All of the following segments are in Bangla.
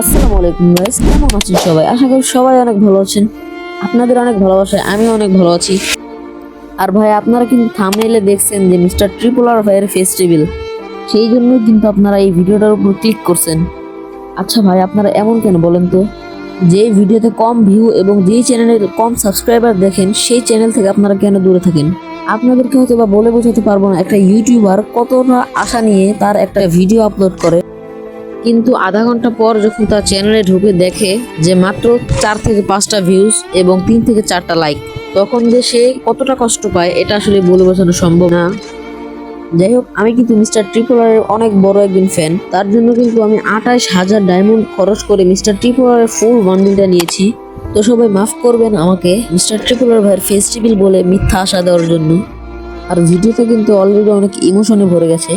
আসসালামু আলাইকুম গাইস কেমন আছেন সবাই? আশা করি সবাই অনেক ভালো আছেন। আপনাদের অনেক ভালোবাসায় আমি অনেক ভালো আছি। আর ভাই, আপনারা কিন্তু থামনেইলে দেখছেন যে মিস্টার ট্রিপলার ভাইয়ের ফেস্টিভ্যাল সেই জন্যই কিন্তু আপনারা এই ভিডিওটার উপর ক্লিক করছেন। আচ্ছা ভাই, আপনারা এমন কেন বলেন তো? যে ভিডিওতে কম ভিউ এবং যেই চ্যানেলের কম সাবস্ক্রাইবার দেখেন, সেই চ্যানেল থেকে আপনারা কেন দূরে থাকেন? আপনাদেরকে হয়তো বা বলে বোঝাতে পারব না, একটা ইউটিউবার কতটা আশা নিয়ে তার একটা ভিডিও আপলোড করে। কিন্তু আধা ঘণ্টা পর যখন তার চ্যানেলে ঢুকে দেখে যে মাত্র চার থেকে পাঁচটা ভিউজ এবং তিন থেকে চারটা লাইক তখন যে সে কতটা কষ্ট পায়, এটা আসলে বলে বোঝানো সম্ভব না। যাই হোক, আমি কিন্তু মিস্টার ট্রিপলারের অনেক বড় একজন ফ্যান তার জন্য কিন্তু আমি আঠাশ হাজার ডায়মন্ড খরচ করে মিস্টার ট্রিপলারের ফুল বান্ডিলটা নিয়েছি। তো সবাই মাফ করবেন আমাকে মিস্টার ট্রিপলার ভাইয়ের ফেস্টিভ্যাল বলে মিথ্যা আশা দেওয়ার জন্য। আর ভিডিওতে কিন্তু অলরেডি অনেক ইমোশনে ভরে গেছে।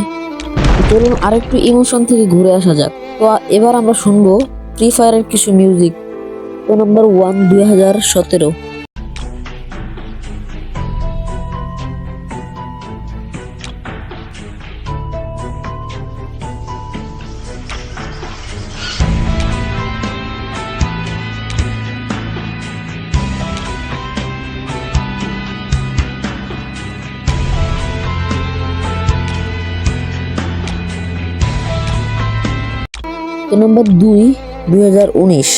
চলুন আরেকটু ইমোশন থেকে ঘুরে আসা যাক। তো এবার আমরা শুনব ফ্রি ফায়ারের কিছু মিউজিক তো নাম্বার ওয়ান দুই হাজার সতেরো। তো নম্বর দুই দুই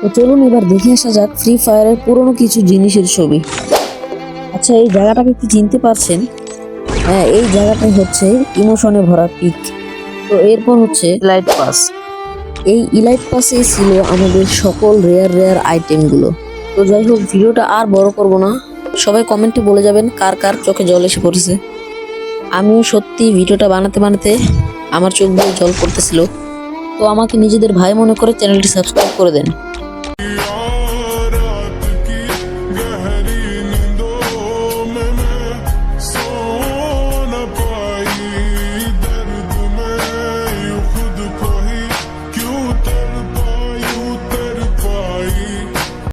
তো চলুন এবার দেখে আসা যাক ফ্রি ফায়ারের পুরনো কিছু জিনিসের ছবি। আচ্ছা এই জায়গাটাকে কি চিনতে পারছেন? হ্যাঁ এই জায়গাটাই হচ্ছে ইমোশনে ভরা পিক তো এরপর হচ্ছে লাইট পাস এই ইলাইট পাসে ছিল আমাদের সকল রেয়ার রেয়ার আইটেমগুলো তো যাই হোক ভিডিওটা আর বড় করব না। সবাই কমেন্টে বলে যাবেন কার কার চোখে জল এসে পড়েছে। আমিও সত্যি ভিডিওটা বানাতে বানাতে আমার চোখ দিয়ে জল পড়তেছিল। তো আমাকে নিজেদের ভাই মনে করে চ্যানেলটি সাবস্ক্রাইব করে দেন।